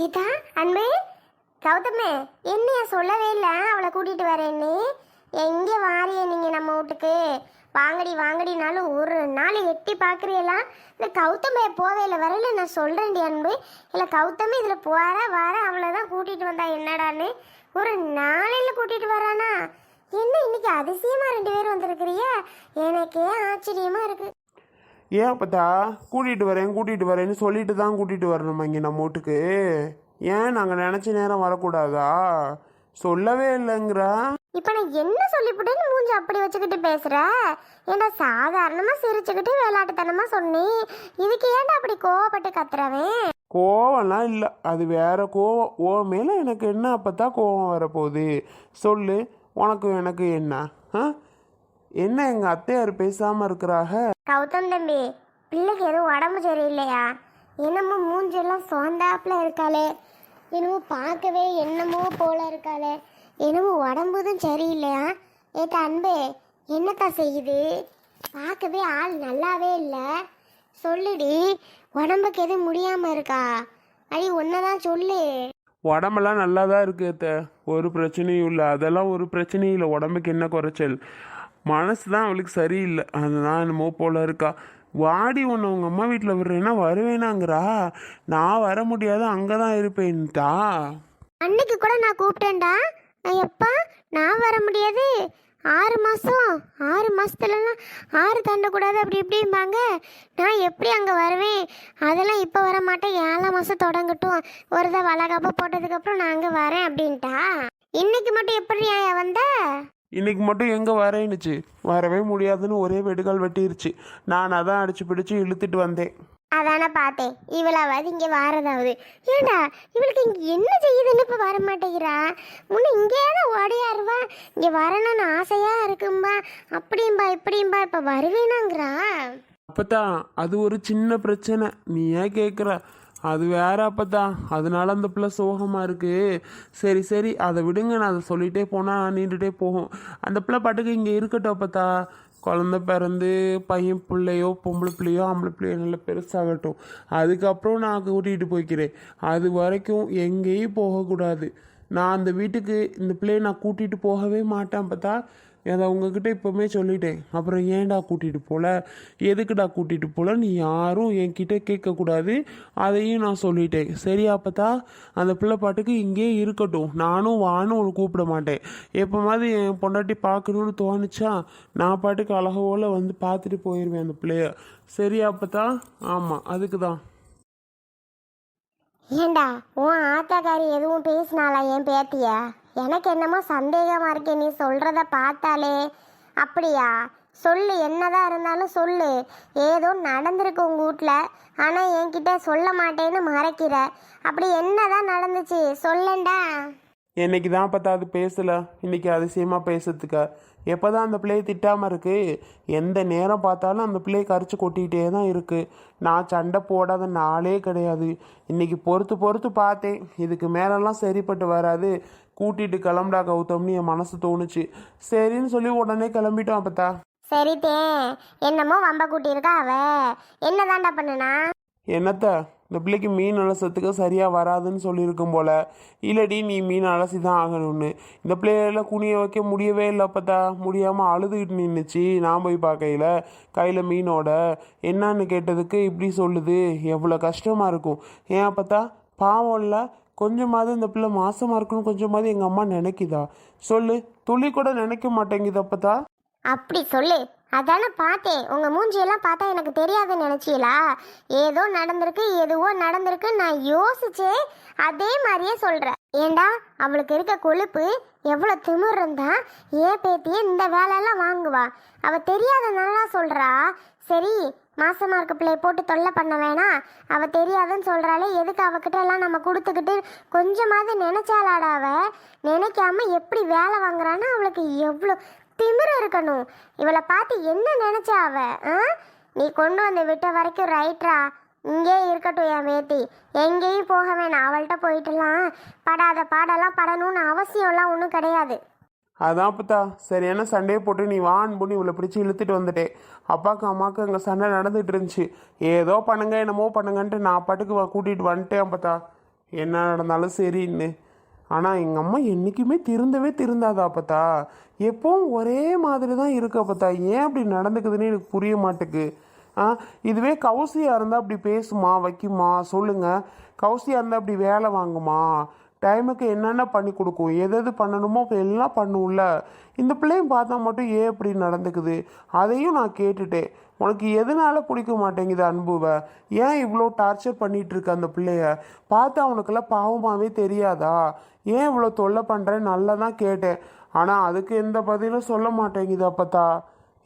கீதா அன்பு. கௌதமே என்னைய சொல்லவே இல்லை. அவளை கூட்டிட்டு வரேன்னு எங்கே வாரியே நீங்கள் நம்ம வீட்டுக்கு? வாங்கடி வாங்கடினாலும் ஒரு நாள் எட்டி பார்க்குறீங்களா இந்த கௌதமே போவே இல்லை வரல நான் சொல்கிறேன்டி அன்பு. இல்லை கௌதமே இதில் போகிற வர அவளை தான் கூட்டிகிட்டு வந்தா என்னடான்னு? ஒரு நாளையில் கூட்டிகிட்டு வரானா? என்ன இன்னைக்கு அதிசயமாக ரெண்டு பேரும் வந்திருக்கிறியா எனக்கே ஆச்சரியமாக இருக்குது ஏன் அப்பத்தா? கூட்டிகிட்டு வரேன் கூட்டிகிட்டு வரேன்னு சொல்லிட்டு தான் கூட்டிகிட்டு வரணுமா இங்கே நம்ம வீட்டுக்கு? ஏன் நாங்கள் நினச்ச நேரம் வரக்கூடாதா? சொல்லவே இல்லைங்கிறா. இப்போ நான் என்ன சொல்லிவிட்டேன்னு மூஞ்சி அப்படி வச்சுக்கிட்டு பேசுற? ஏன்டா சாதாரணமா சிரிச்சுக்கிட்டு விளையாட்டுத்தனமா சொன்னேன் இதுக்கு ஏன்டா அப்படி கோவப்பட்டு கத்துறவன்? கோவம்லாம் இல்லை. அது வேற கோவம். ஓ மேலே எனக்கு என்ன அப்பத்தா கோவம் வரப்போகுது? சொல்லு. உனக்கு எனக்கு என்ன? ஆ? என்ன எங்கள் அத்தையார் பேசாமல் இருக்கிறாக? கௌதம் தம்பி பிள்ளைக்கு எதுவும் உடம்பு சரியில்லையா? என்னமோ மூஞ்செல்லாம் சோந்தாப்புல இருக்காளே. என்னமோ பார்க்கவே என்னமோ போல இருக்காளே. என்னமோ உடம்புதும் சரியில்லையா? ஏத்த அன்பே என்னக்கா செய்யுது? பார்க்கவே ஆள் நல்லாவே இல்லை. சொல்லுடி உடம்புக்கு எதுவும் முடியாமல் இருக்கா? அடி ஒன்றதான் சொல்லு. உடம்பெல்லாம் நல்லா தான் இருக்கு ஒரு பிரச்சனையும் இல்லை. அதெல்லாம் ஒரு பிரச்சனையும் இல்லை. உடம்புக்கு என்ன குறைச்சல்? மனசு தான் அவளுக்கு சரியில்லை. அதுதான் என்னமோ போல இருக்கா? வாடி ஒன்று உங்கள் அம்மா வீட்டில் விடுறேன்னா வருவேனாங்கிறா? நான் வர முடியாது அங்கே தான் இருப்பேன்ட்டா. அன்னைக்கு கூட நான் கூப்பிட்டேன்டா. எப்பா நான் வர முடியாது. ஆறு மாதம் ஆறு மாதத்துலலாம் ஆறு தாண்டக்கூடாது அப்படி இப்படிம்பாங்க. நான் எப்படி அங்கே வருவேன்? அதெல்லாம் இப்போ வர மாட்டேன் ஏழாம் மாதம் தொடங்கட்டும். ஒரு தான் வளகாப்ப போட்டதுக்கப்புறம் நான் அங்கே வரேன் அப்படின்ட்டா. இன்னைக்கு மட்டும் எப்படி வந்த? இன்னைக்கு மட்டும் எங்கே வரேன்னுச்சு வரவே முடியாதுன்னு ஒரே வெடுகால் வெட்டிருச்சு. நான் அதான் அடிச்சு பிடிச்சு இழுத்துட்டு வந்தேன். அதானே பார்த்தேன். இவளாவது இங்கே வாரதாவது. ஏண்டா இவளுக்கு இங்கே என்ன செய்யுதுன்னு இப்போ வர மாட்டேங்கிறா முன்ன இங்கே தான் ஓடையாருவா? இங்கே வரணும்னு ஆசையாக இருக்கும்பா. அப்படிம்பா இப்படிம்பா இப்போ வருவேனாங்கிறா? அப்பதான் அது ஒரு சின்ன பிரச்சனை. நீ ஏன் கேட்குற அது வேற அப்பதான் அதனால அந்த பிள்ளை சோகமாக இருக்கு. சரி சரி அதை விடுங்க. நான் அதை சொல்லிட்டே போனால் நீண்டுகிட்டே போகும். அந்த பிள்ளை பாட்டுக்கு இங்கே இருக்கட்டும் அப்பத்தா. குழந்த பிறந்து பையன் பிள்ளையோ பொம்பளை பிள்ளையோ ஆம்பளை பிள்ளையோ நல்லா பெருசாகட்டும். அதுக்கப்புறம் நான் கூட்டிகிட்டு போய்க்கிறேன். அது வரைக்கும் எங்கேயும் போகக்கூடாது. நான் அந்த வீட்டுக்கு இந்த பிள்ளையை நான் கூட்டிகிட்டு போகவே மாட்டேன் பார்த்தா அதை உங்ககிட்ட இப்போவுமே சொல்லிட்டேன். அப்புறம் ஏன்டா கூட்டிகிட்டு போகல எதுக்குடா கூட்டிகிட்டு போகல நீ யாரும் என்கிட்ட கேட்கக்கூடாது. அதையும் நான் சொல்லிட்டேன். சரியா பார்த்தா அந்த பிள்ளை பாட்டுக்கு இங்கேயே இருக்கட்டும். நானும் வானும் உன்னை கூப்பிட மாட்டேன். எப்போ மாதிரி என் பொண்டாட்டி பார்க்கணுன்னு தோணுச்சா நான் பாட்டுக்கு அழகோல வந்து பார்த்துட்டு போயிடுவேன் அந்த பிள்ளைய. சரியா பார்த்தா ஆமாம் அதுக்கு தான் ஏண்டா உன் ஆத்தாக்காரி எதுவும் பேசினாளா என் பேத்தியா? எனக்கு என்னமோ சந்தேகமாக இருக்கே. நீ சொல்கிறத பார்த்தாலே. அப்படியா? சொல்லு. என்னதான் இருந்தாலும் சொல்லு. ஏதோ நடந்திருக்கு உங்க வீட்ல ஆனால் என்கிட்ட சொல்ல மாட்டேன்னு மறைக்கிற. அப்படி என்னதான் நடந்துச்சு? சொல்லண்டா. என்னைக்கு தான் பத்தாவது பேசல. இன்னைக்கு அதிசயமாக பேசுறதுக்கு. எப்போ தான் அந்த பிள்ளையை திட்டாமல் இருக்கு? எந்த நேரம் பார்த்தாலும் அந்த பிள்ளையை கரிச்சு கொட்டிக்கிட்டே தான் இருக்குது நான் சண்டை போடாத நாளே கிடையாது. இன்னைக்கு பொறுத்து பொறுத்து பார்த்தேன். இதுக்கு மேலெல்லாம் சரிப்பட்டு வராது. கூட்டிட்டு கிளம்புடா கௌதம்னு என் மனசு தோணுச்சு. சரின்னு சொல்லி உடனே கிளம்பிட்டோம் அப்பத்தா. சரித்தே என்னமோ வம்ப கூட்டி இருக்கா அவ. என்னதான்டா பண்ணுனா? என்னத்த? இந்த பிள்ளைக்கு மீன் அலசத்துக்கு சரியாக வராதுன்னு சொல்லியிருக்கும் போல. இல்லடி நீ மீன் அலசி தான் ஆகணும்னு. இந்த பிள்ளையில குனிய வைக்க முடியவே இல்லை அப்பத்தா. முடியாமல் அழுதுகிட்டு நின்றுச்சு நான் போய் பார்க்கையில கையில் மீனோட. என்னன்னு கேட்டதுக்கு இப்படி சொல்லுது. எவ்வளோ கஷ்டமாக இருக்கும். ஏன் அப்பத்தா? பாவம் இல்லை. கொஞ்சமாவது இந்த பிள்ளை மாசமாக இருக்கணும் கொஞ்சமாவது எங்கள் அம்மா நினைக்குதா? சொல்லு. துளி கூட நினைக்க மாட்டேங்குது அப்பதா அப்படி சொல்லு. அதானே பார்த்தேன். உங்க மூஞ்சியெல்லாம் பார்த்தா எனக்கு தெரியாதுன்னு நினைச்சீங்களா ஏதோ நடந்திருக்கு எதுவோ நடந்திருக்கு நான் யோசிச்சே அதே மாதிரியே சொல்றேன். ஏண்டா? அவளுக்கு இருக்க கொழுப்பு எவ்வளோ திமிர் இருந்தா ஏன் பேத்தியே இந்த வேலையெல்லாம் வாங்குவா. அவ தெரியாதனால சொல்றா. சரி மாசமாக இருக்க பிள்ளைய போட்டு தொல்லை பண்ண வேணாம். அவள் தெரியாதுன்னு சொல்கிறாளே எதுக்கு அவகிட்ட எல்லாம் நம்ம கொடுத்துக்கிட்டு கொஞ்சமாவது நினைச்சாலாடா அவ? நினைக்காம எப்படி வேலை வாங்குறான்னா அவளுக்கு எவ்வளோ திமிர இருக்கணும். இவளை பார்த்து என்ன நினைச்சா அவ? ஆ? நீ கொண்டு வந்து விட்ட வரைக்கும் ரைட்ரா இங்கே இருக்கட்டும் என் வேத்தி எங்கேயும் போக வேணாம். அவள்கிட்ட போயிட்டுலாம் படாத பாடெல்லாம் படணும்னு அவசியம்லாம் ஒன்றும் கிடையாது. அதான் பார்த்தா சரியான சண்டையை போட்டு நீ வான் பண்ணி இவளை பிடிச்சி இழுத்துட்டு வந்துட்டேன் அப்பாவுக்கு அம்மாவுக்கு அங்கே சண்டை நடந்துட்டு இருந்துச்சு. ஏதோ பண்ணுங்க என்னமோ பண்ணுங்கன்ட்டு நான் பாட்டுக்கு கூட்டிகிட்டு வந்துட்டேன் பார்த்தா என்ன நடந்தாலும் சரின்னு. ஆனால் எங்கள் அம்மா என்றைக்குமே திருந்தவே திருந்தாதா பார்த்தா எப்பவும் ஒரே மாதிரி தான் இருக்கா பார்த்தா ஏன் அப்படி நடந்துக்குதுன்னு எனக்கு புரிய மாட்டேக்கு. ஆ இதுவே கௌசியாக இருந்தால் அப்படி பேசுமா வைக்குமா சொல்லுங்கள் கௌசியாக இருந்தால் அப்படி வேலை வாங்குமா? டைமுக்கு என்னென்ன பண்ணி கொடுக்கும் எது எது பண்ணணுமோ எல்லாம் பண்ணும்ல. இந்த பிள்ளையும் பார்த்தா மட்டும் ஏன் இப்படி நடந்துக்குது? அதையும் நான் கேட்டுட்டேன். உனக்கு எதனால பிடிக்க மாட்டேங்குது அன்புவை? ஏன் இவ்வளோ டார்ச்சர் பண்ணிட்டு இருக்க அந்த பிள்ளைய? பார்த்தா அவனுக்கெல்லாம் பாவமாகவே தெரியாதா? ஏன் இவ்வளோ தொல்லை பண்ணுறேன்னு நல்லா தான் கேட்டேன். ஆனால் அதுக்கு எந்த பதிலும் சொல்ல மாட்டேங்குது அப்பத்தா.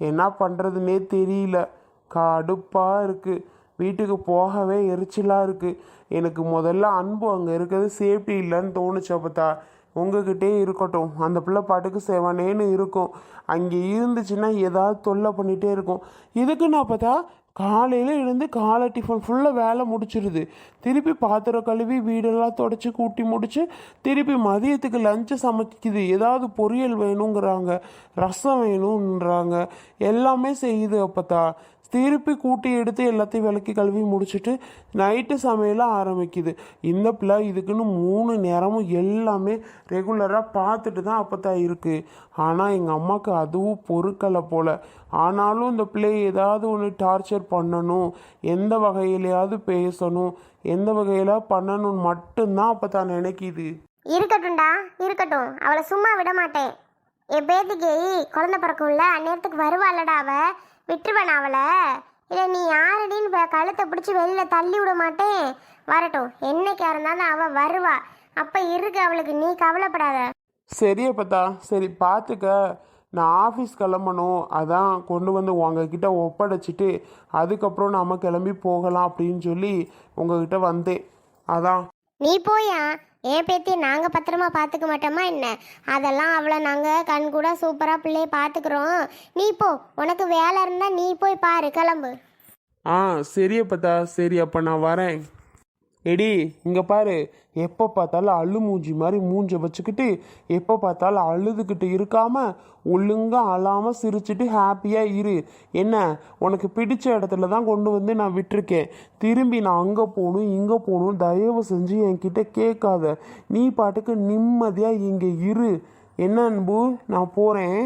என்ன பண்ணுறதுனே தெரியல. கடுப்பாக இருக்குது வீட்டுக்கு போகவே எரிச்சலாக இருக்குது எனக்கு முதல்ல அன்பு அங்கே இருக்கிறது சேஃப்டி இல்லைன்னு தோணுச்சு அப்பத்தா. உங்ககிட்டே இருக்கட்டும். அந்த பிள்ளை பாட்டுக்கு செவனேன்னு இருக்கும். அங்கே இருந்துச்சுன்னா ஏதாவது தொல்லை பண்ணிகிட்டே இருக்கும். இதுக்குன்னு பார்த்தா காலையில் எழுந்து காலை டிஃபன் ஃபுல்லாக வேலை முடிச்சிருது. திருப்பி பாத்திரம் கழுவி வீடெல்லாம் தொடச்சி கூட்டி முடிச்சு திருப்பி மதியத்துக்கு லஞ்சு சமைக்குது. ஏதாவது பொரியல் வேணுங்கிறாங்க ரசம் வேணுன்றாங்க எல்லாமே செய்யுது அப்பத்தா. திருப்பி கூட்டி எடுத்து எல்லாத்தையும் விளக்கி கழுவி முடிச்சுட்டு நைட்டு சமையல ஆரம்பிக்குது. இந்த பிள்ளை இதுக்குன்னு மூணு நேரமும் எல்லாமே ரெகுலராக பார்த்துட்டு தான் அப்போத்தான் இருக்குது ஆனால் எங்கள் அம்மாவுக்கு அதுவும் பொறுக்கலை போல். ஆனாலும் இந்த பிள்ளையை ஏதாவது ஒன்று டார்ச்சர் பண்ணணும் எந்த வகையிலையாவது பேசணும் எந்த வகையில் பண்ணணும்னு மட்டும்தான் அப்போ தான் நினைக்கிது. இருக்கட்டும்டா இருக்கட்டும். அவளை சும்மா விட மாட்டேன் என் பேத்திக்கு குழந்தை பிறக்கும்ல அந்நேரத்துக்கு வருவாளடா அவள் விட்டுருவேன் அவளை. இல்லை நீ யாரடின்னு கழுத்தை பிடிச்சி வெளியில் தள்ளி விட மாட்டேன். வரட்டும் என்னைக்கா இருந்தாலும் அவள் வருவா. அப்போ இருக்கு அவளுக்கு நீ கவலைப்படாத. சரி அப்பத்தா சரி பார்த்துக்க நான் ஆஃபீஸ் கிளம்பணும். அதான் கொண்டு வந்து உங்ககிட்ட ஒப்படைச்சிட்டு அதுக்கப்புறம் நாம கிளம்பி போகலாம் அப்படின்னு சொல்லி உங்ககிட்ட வந்தேன். அதான். நீ போயா? என் பேத்தி நாங்கள் பத்திரமா பார்த்துக்க மாட்டோமா என்ன? அதெல்லாம் அவளை நாங்கள் கண் கூட சூப்பராக பிள்ளைய பார்த்துக்குறோம் நீ போ உனக்கு வேலை இருந்தால் நீ போய் பாரு கிளம்பு. ஆ சரி அப்பதா சரி அப்போ நான் வரேன். எடி இங்கே பாரு. எப்போ பார்த்தாலும் அழு மூஞ்சி மாதிரி மூஞ்ச வச்சுக்கிட்டு எப்போ பார்த்தாலும் அழுதுகிட்டு இருக்காமல் ஒழுங்காக அழாமல் சிரிச்சிட்டு ஹாப்பியாக இரு. என்ன? உனக்கு பிடிச்ச இடத்துல தான் கொண்டு வந்து நான் விட்டுருக்கேன். திரும்பி நான் அங்கே போகணும் இங்கே போகணும் தயவு செஞ்சு என்கிட்ட கேட்காத. நீ பாட்டுக்கு நிம்மதியாக இங்கே இரு. என்ன அன்பு? நான் போகிறேன்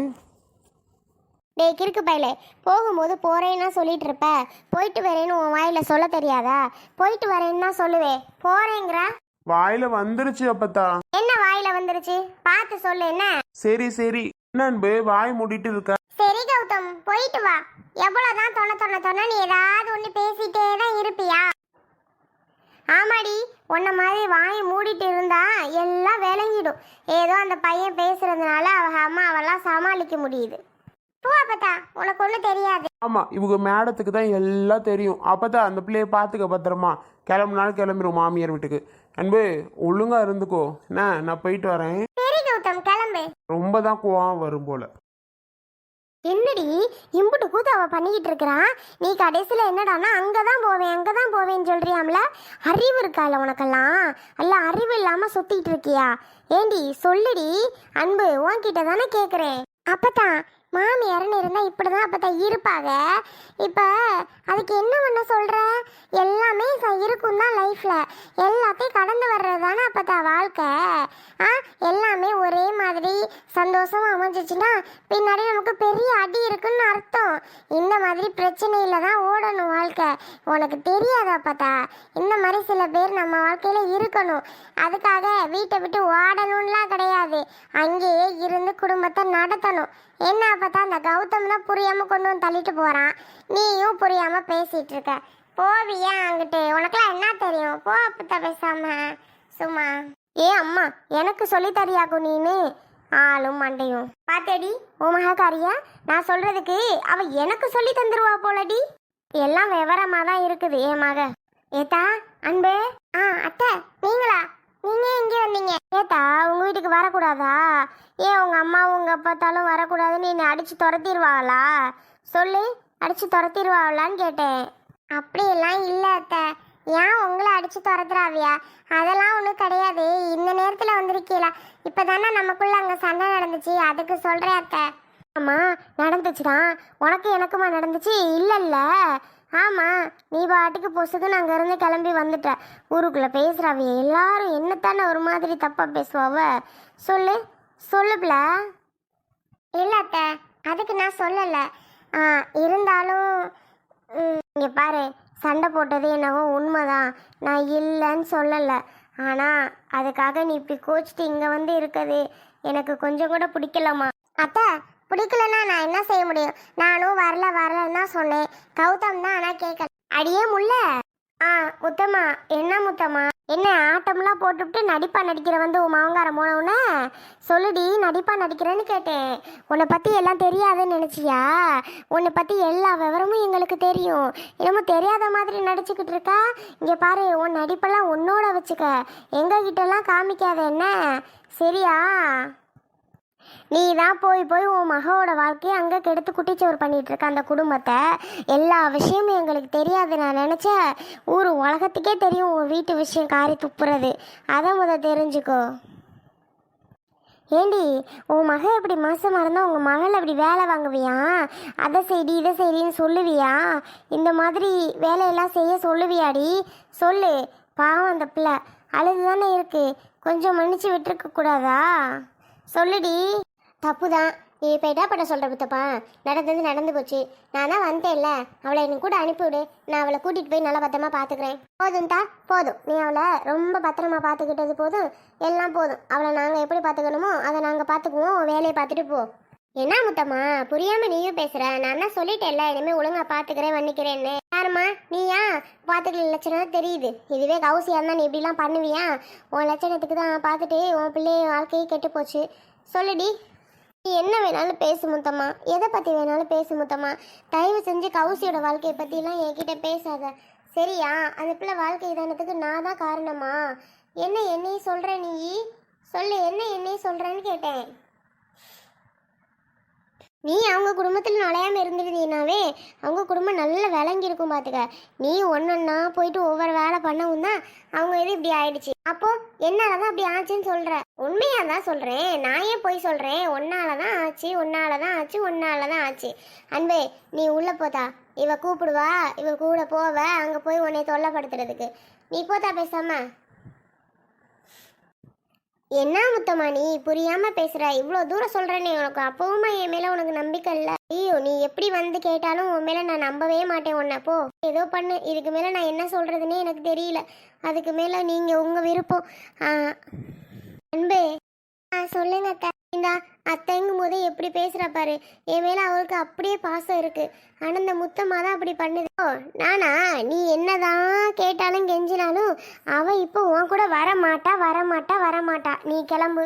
டேய் கிறுக்கு பயலே போகும்போது போறேன்னா சொல்லிட்டு இருப்ப போயிட்டு வரேன்னு உன் வாயில சொல்ல தெரியாதா? போயிட்டு வரேன்னு தான் சொல்லுவேன் போறேங்கிற. வாயில் வந்துருச்சு அப்பத்தா. என்ன வாயில வந்துருச்சு? பார்த்து சொல்லு என்ன? சரி சரி. என்ன அன்பு வாய் மூடிட்டு இருக்க. சரி கௌதம் போயிட்டு வா. எவ்வளவுதான் தொண தொண தொண நீ ஏதாவது ஒன்று பேசிட்டே தான் இருப்பியா? ஆமாடி உன்ன மாதிரி வாயை மூடிட்டு இருந்தா எல்லாம் விளங்கிடும். ஏதோ அந்த பையன் பேசுறதுனால அவ அம்மாவெல்லாம் சமாளிக்க முடியுது. போ உனக்கு ஒன்றும் தெரியாது. ஆமா இவங்க மேடத்துக்கு தான் எல்லாம் தெரியும். அப்பதான் அந்த பிள்ளைய பார்த்துக்க பத்திரமா. கிளம்புனாலும் கிளம்பிடும் மாமியார் வீட்டுக்கு. அன்பு ஒழுங்கா இருந்துக்கோ. என்ன நான் போயிட்டு வரேன். சரி கௌதம் கிளம்பு. ரொம்ப தான் கோவம் வரும் போல. என்னடி இம்புட்டு கூத்து அவ பண்ணிக்கிட்டு இருக்கிறான் நீ கடைசியில் என்னடான்னா அங்கே தான் போவேன் அங்கே தான் போவேன்னு சொல்றியாம்ல? அறிவு இருக்கால உனக்கெல்லாம். அல்ல அறிவு இல்லாமல் சுத்திட்டு இருக்கியா? ஏண்டி சொல்லுடி. அன்பு உன்கிட்ட தானே கேட்குறேன் அப்பதான் மாமியார்னு இருந்தால் இப்படி தான் அப்பதான் இருப்பாங்க இப்போ அதுக்கு என்ன பண்ண சொல்கிற எல்லாமே இருக்கும் தான் லைஃப்பில் எல்லாத்தையும் கடந்து வர்றது தானே அப்பத்தா வாழ்க்கை. ஆ எல்லாமே ஒரே மாதிரி சந்தோஷமாக அமைஞ்சிச்சுன்னா பின்னாடி நமக்கு பெரிய அடி இருக்குன்னு அர்த்தம். இந்த மாதிரி பிரச்சனையில தான் ஓடணும் வாழ்க்கை. உனக்கு தெரியாதா பார்த்தா இந்த மாதிரி சில பேர் நம்ம வாழ்க்கையில இருக்கணும். அதுக்காக வீட்டை விட்டு ஓடணும்லாம் கிடையாது. அங்கேயே இருந்து குடும்பத்தை நடத்தணும். என்ன பார்த்தா அந்த கௌதம் தான் கொண்டு வந்து தள்ளிட்டு போறான். நீயும் புரியாமல் பேசிட்டு இருக்க போவியா அங்கிட்டு. உனக்குலாம் என்ன தெரியும்? போ அப்பத்த பேசாம. சும்மா. ஏ அம்மா எனக்கு சொல்லி தரியாக்கும் நீனு ஆளும் மண்டையும். பாத்தேடி உன் மகாக்காரியா? நான் சொல்றதுக்கு அவ எனக்கு சொல்லி தந்துருவா போலடி. எல்லாம் விவரமா தான் இருக்குது ஏ மக. ஏத்தா அன்பு. ஆ அத்தை நீங்களா? நீங்கள் எங்கே வந்தீங்க? ஏத்தா உங்கள் வீட்டுக்கு வரக்கூடாதா? ஏன் உங்கள் அம்மா உங்க அப்பாத்தாலும் வரக்கூடாதுன்னு என்னை அடித்து துரத்திடுவாங்களா சொல்லு அடித்து துரத்திடுவாங்களான்னு கேட்டேன். அப்படியெல்லாம் இல்லை அத்தை. ஏன் உங்களை அடித்து துரத்துறாவியா? அதெல்லாம் ஒன்றும் கிடையாது. இந்த நேரத்தில் வந்திருக்கீங்களா இப்போ தானே நமக்குள்ளே அங்கே சண்டை நடந்துச்சு. அதுக்கு சொல்கிறேன் அத்தை. ஆமா நடந்துச்சுடா. உனக்கு எனக்குமா நடந்துச்சு? இல்லைல்ல. ஆமாம் நீ பாட்டுக்கு பொசுக்குன்னு அங்கேருந்து கிளம்பி வந்துட்ட. ஊருக்குள்ளே பேசுகிறாவே எல்லாரும் என்னத்தானே ஒரு மாதிரி தப்பாக பேசுவாவ சொல்லு சொல்லுப்ல இல்லாத்த அதுக்கு நான் சொல்லலை. இருந்தாலும் இங்கே பாரு சண்டை போட்டது என்னவோ உண்மைதான். நான் இல்லைன்னு சொல்லலை. ஆனால் அதுக்காக நீ இப்படி கோச்சிட்டு இங்கே வந்து இருக்குது எனக்கு கொஞ்சம் கூட பிடிக்கலம்மா. அத்தை பிடிக்கலன்னா நான் என்ன செய்ய முடியும்? நானும் வரல வரலன்னு தான் சொன்னேன். கௌதம் தான் ஆனால் கேட்கல அடியே முல்ல. ஆ முத்தம்மா. என்ன முத்தம்மா? என்ன ஆட்டம்லாம் போட்டுவிட்டு நடிப்பா நடிக்கிற வந்து உன் மாவங்காரம் போனவுன்னே சொல்லுடி நடிப்பா நடிக்கிறேன்னு கேட்டேன். உன்னை பற்றி எல்லாம் தெரியாதுன்னு நினச்சியா? உன்னை பற்றி எல்லா விவரமும் எங்களுக்கு தெரியும். என்னமோ தெரியாத மாதிரி நடிச்சுக்கிட்டு இருக்கா? இங்கே பாரு உன் நடிப்பெல்லாம் உன்னோட வச்சுக்க. எங்ககிட்டலாம் காமிக்காத என்ன? சரியா? நீ தான் போய் போய் உன் மகவோட வாழ்க்கையை அங்கே கெடுத்து குட்டிச்சோறு பண்ணிட்டு இருக்க அந்த குடும்பத்தை. எல்லா விஷயமும் எங்களுக்கு தெரியாது. நான் நினச்சேன் ஊர் உலகத்துக்கே தெரியும் உன் வீட்டு விஷயம் காரி துப்புறது. அதை முத தெரிஞ்சுக்கோ. ஏண்டி உன் மகன் இப்படி மாசமாக இருந்தால் உங்கள் மகள் அப்படி வேலை வாங்குவியா? அதை செய்டி இதை செய்டின்னு சொல்லுவியா? இந்த மாதிரி வேலையெல்லாம் செய்ய சொல்லுவியாடி? சொல்லு. பாவம் அந்த பிள்ளை. அழுது தானே இருக்கு. கொஞ்சம் மன்னிச்சு விட்டுருக்க கூடாதா? சொல்லுடி. தப்பு தான் நீ இப்போ என்ன பண்ண சொல்கிற புத்தப்பா? நடந்தது நடந்து போச்சு. நான் தான் வந்தேன்ல அவளை எனக்கு கூட அனுப்பிவிடு. நான் அவளை கூட்டிகிட்டு போய் நல்லா பத்திரமா பார்த்துக்கிறேன் போதும்தா போதும். நீ அவளை ரொம்ப பத்திரமா பார்த்துக்கிட்டது போதும். எல்லாம் போதும். அவளை நாங்கள் எப்படி பார்த்துக்கணுமோ அதை நாங்கள் பார்த்துக்குவோம் வேலையை பார்த்துட்டு போ. என்ன முத்தம்மா? புரியாம நீயும் பேசுற. நான் தான் சொல்லிட்டேன்ல? இனிமே ஒழுங்கா பாத்துக்கிறேன் வன்னிக்கிறேன்னு. யாரும்மா? நீயா? பாத்துக்கல லட்சணம் தெரியுது. இதுவே கவுசியா இருந்தா நீ இப்படிலாம் பண்ணுவியா? உன் லட்சணத்துக்கு தான் பார்த்துட்டு உன் பிள்ளைய வாழ்க்கையே கெட்டு போச்சு. சொல்லுடி நீ என்ன வேணாலும் பேசு முத்தம்மா. எதை பத்தி வேணாலும் பேசு முத்தம்மா. தயவு செஞ்சு கவுசியோட வாழ்க்கையை பற்றிலாம் என்கிட்ட பேசாத. சரியா? அந்த பிள்ளை வாழ்க்கை தானத்துக்கு நான் தான் காரணமா? என்ன என்னையும் சொல்ற நீ? சொல்லு என்ன என்னையும் சொல்றேன்னு கேட்டேன். நீ அவங்க குடும்பத்தில் நுழையாம இருந்திருந்தீனாவே அவங்க குடும்பம் நல்லா விளங்கி இருக்கும் பார்த்துக்க நீ ஒன்னொன்னா போயிட்டு ஒவ்வொரு வேலை பண்ணவும் தான் அவங்க இது இப்படி ஆயிடுச்சு. அப்போ என்னால தான் அப்படி ஆச்சுன்னு சொல்ற? உண்மையாக தான் சொல்கிறேன் நான் ஏன் போய் சொல்கிறேன் ஒன்னால தான் ஆச்சு ஒன்னால தான் ஆச்சு ஒன்னால தான் ஆச்சு. அன்பே நீ உள்ள போதா இவ கூப்பிடுவா இவ கூட போவ அங்கே போய் உன்னை தொல்லைப்படுத்துறதுக்கு. நீ போதா பேசாம. என்ன முத்தம்மா நீ? புரியாம பேசுற. இவ்வளோ தூரம் சொல்றேன்னு உனக்கு. அப்பவுமா என் மேல உனக்கு நம்பிக்கை இல்ல. ஐயோ நீ எப்படி வந்து கேட்டாலும் உன் மேல நான் நம்பவே மாட்டேன் உன்னை. போ. ஏதோ பண்ணு. இதுக்கு மேல நான் என்ன சொல்றதுன்னே எனக்கு தெரியல. அதுக்கு மேல நீங்க உங்க விருப்பம். ஆ, அன்பே. ஆ சொல்லுங்க அக்கா. இந்தா அத்தைங்கும் போது எப்படி பேசுறா பாரு. என் மேலே அவளுக்கு அப்படியே பாசம் இருக்கு. ஆனா இந்த முத்தம்மா தான் அப்படி பண்ணுது. ஓ நானா? நீ என்னதான் கேட்டாலும் கெஞ்சினாலும் அவ இப்போ உன் கூட வர மாட்டா வர மாட்டா வர மாட்டா நீ கிளம்பு.